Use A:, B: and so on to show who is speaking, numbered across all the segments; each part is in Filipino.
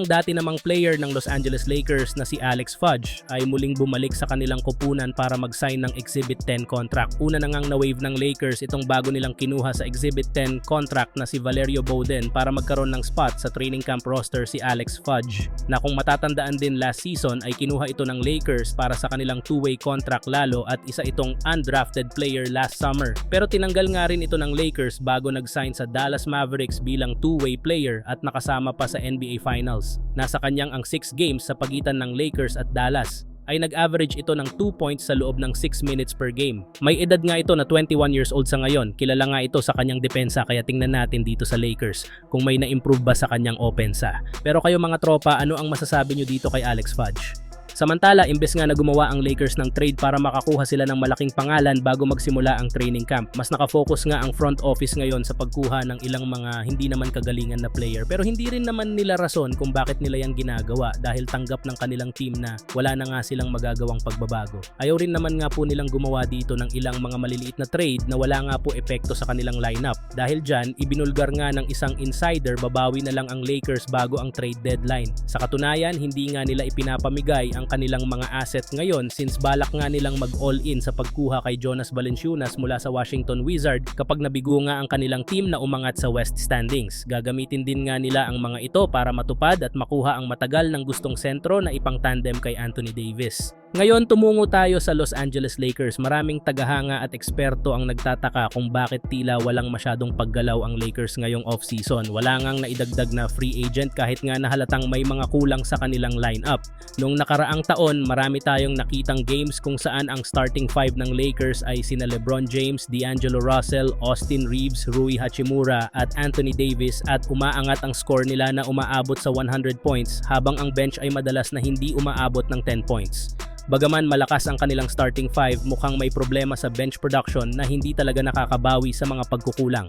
A: Ang dati namang player ng Los Angeles Lakers na si Alex Fudge ay muling bumalik sa kanilang kupunan para mag-sign ng Exhibit 10 contract. Una na ngang na-wave ng Lakers itong bago nilang kinuha sa Exhibit 10 contract na si Valerio Bowden para magkaroon ng spot sa training camp roster si Alex Fudge na kung matatandaan din last season ay kinuha ito ng Lakers para sa kanilang two-way contract lalo at isa itong undrafted player last summer. Pero tinanggal nga rin ito ng Lakers bago nag-sign sa Dallas Mavericks bilang two-way player at nakasama pa sa NBA Finals. Nasa kanyang ang 6 games sa pagitan ng Lakers at Dallas ay nag-average ito ng 2 points sa loob ng 6 minutes per game. May edad nga ito na 21 years old sa ngayon. Kilala nga ito sa kanyang depensa kaya tingnan natin dito sa Lakers kung may na-improve ba sa kanyang opensa. Pero kayo mga tropa, ano ang masasabi nyo dito kay Alex Fudge? Samantala, imbes nga na gumawa ang Lakers ng trade para makakuha sila ng malaking pangalan bago magsimula ang training camp. Mas nakafocus nga ang front office ngayon sa pagkuha ng ilang mga hindi naman kagalingan na player. Pero hindi rin naman nila rason kung bakit nila yan ginagawa dahil tanggap ng kanilang team na wala na nga silang magagawang pagbabago. Ayaw rin naman nga po nilang gumawa dito ng ilang mga maliliit na trade na wala nga po epekto sa kanilang lineup. Dahil dyan, ibinulgar nga ng isang insider babawi na lang ang Lakers bago ang trade deadline. Sa katunayan, hindi nga nila ipinapamigay ang kanilang mga asset ngayon since balak nga nilang mag-all-in sa pagkuha kay Jonas Valanciunas mula sa Washington Wizard kapag nabigo nga ang kanilang team na umangat sa West standings. Gagamitin din nga nila ang mga ito para matupad at makuha ang matagal ng gustong sentro na ipang tandem kay Anthony Davis. Ngayon tumungo tayo sa Los Angeles Lakers. Maraming tagahanga at eksperto ang nagtataka kung bakit tila walang masyadong paggalaw ang Lakers ngayong off-season. Wala ngang naidagdag na free agent kahit nga nahalatang may mga kulang sa kanilang lineup. Noong nakaraang taon, marami tayong nakitang games kung saan ang starting five ng Lakers ay sina LeBron James, D'Angelo Russell, Austin Reeves, Rui Hachimura at Anthony Davis at umaangat ang score nila na umaabot sa 100 points habang ang bench ay madalas na hindi umaabot ng 10 points. Bagaman malakas ang kanilang starting five, mukhang may problema sa bench production na hindi talaga nakakabawi sa mga pagkukulang.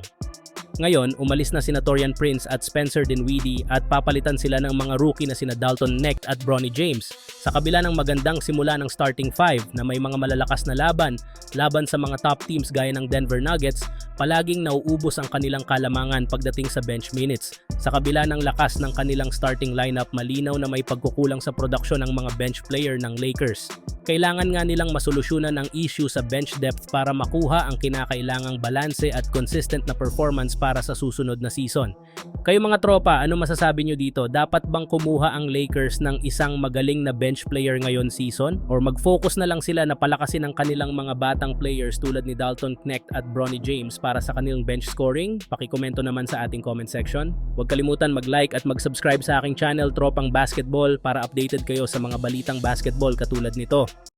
A: Ngayon, umalis na sina Torian Prince at Spencer Dinwiddie at papalitan sila ng mga rookie na sina Dalton Necht at Bronny James. Sa kabila ng magandang simula ng starting five na may mga malalakas na laban, laban sa mga top teams gaya ng Denver Nuggets, palaging nauubos ang kanilang kalamangan pagdating sa bench minutes. Sa kabila ng lakas ng kanilang starting lineup, malinaw na may pagkukulang sa produksyon ng mga bench player ng Lakers. Kailangan nga nilang masolusyonan ang issue sa bench depth para makuha ang kinakailangang balanse at consistent na performance para sa susunod na season. Kayo mga tropa, ano masasabi nyo dito? Dapat bang kumuha ang Lakers ng isang magaling na bench player ngayon season? Or mag-focus na lang sila na palakasin ang kanilang mga batang players tulad ni Dalton Knecht at Bronny James para sa kanilang bench scoring? Pakikomento naman sa ating comment section. Huwag kalimutan mag-like at mag-subscribe sa aking channel Tropang Basketball para updated kayo sa mga balitang basketball katulad nito.